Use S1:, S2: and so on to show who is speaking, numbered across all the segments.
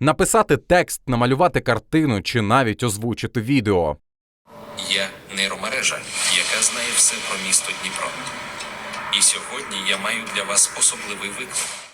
S1: написати текст, намалювати картину чи навіть озвучити відео.
S2: Я нейромережа, яка знає все про місто Дніпро. І сьогодні я маю для вас особливий виклик.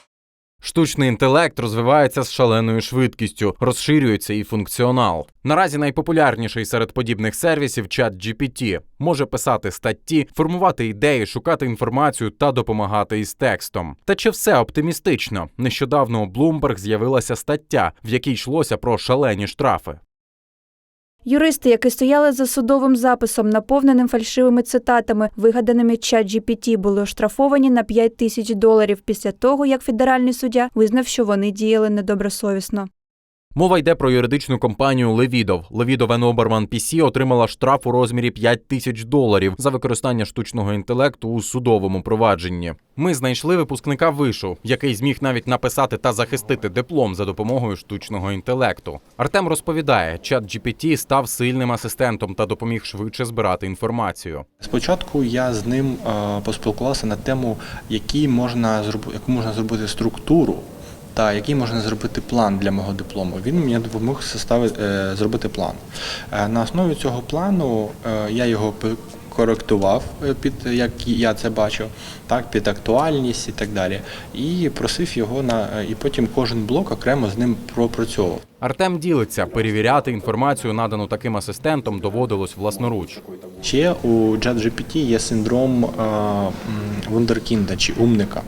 S1: Штучний інтелект розвивається з шаленою швидкістю, розширюється і функціонал. Наразі найпопулярніший серед подібних сервісів чат GPT може писати статті, формувати ідеї, шукати інформацію та допомагати із текстом. Та чи все оптимістично? Нещодавно у Bloomberg з'явилася стаття, в якій йшлося про шалені штрафи.
S3: Юристи, які стояли за судовим записом, наповненим фальшивими цитатами, вигаданими ChatGPT, були оштрафовані на 5 тисяч доларів після того, як федеральний суддя визнав, що вони діяли недобросовісно.
S1: Мова йде про юридичну компанію Левідов. Левідов Оберман PC отримала штраф у розмірі 5 тисяч доларів за використання штучного інтелекту у судовому провадженні. Ми знайшли випускника вишу, який зміг навіть написати та захистити диплом за допомогою штучного інтелекту. Артем розповідає, чат GPT став сильним асистентом та допоміг швидше збирати інформацію.
S4: Спочатку я з ним е, поспілкувався на тему, які можна зроб- яку можна зробити структуру та який можна зробити план для мого диплому. Він мені допомог е, зробити план. Е, На основі цього плану е, я його коректував під як я це бачив, так під актуальність і так далі. І просив його на і потім кожен блок окремо з ним пропрацьовував.
S1: Артем ділиться, перевіряти інформацію, надану таким асистентом, доводилось власноруч.
S4: Ще у ChatGPT є синдром е, вундеркінда чи умника.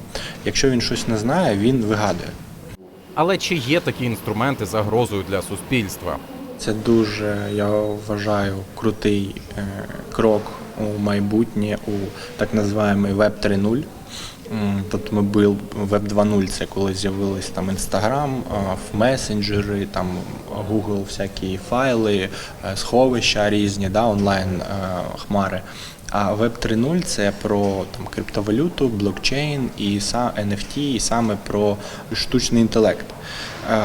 S4: Якщо він щось не знає, він вигадує.
S1: Але чи є такі інструменти загрозою для суспільства?
S4: Це дуже, я вважаю, крутий е, крок у майбутнє у так називаємий Web 3.0. М, Тобто ми були Web 2.0, це коли з'явились там Instagram, е, месенджери, там Google, всякі файли, е, сховища різні, да, онлайн хмари. А Web 3.0 це про там криптовалюту, блокчейн і NFT, і саме про штучний інтелект.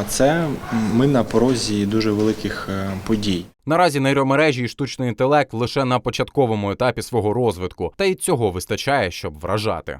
S4: Це ми на порозі дуже великих е, подій.
S1: Наразі нейромережі і штучний інтелект лише на початковому етапі свого розвитку, та й цього вистачає, щоб вражати.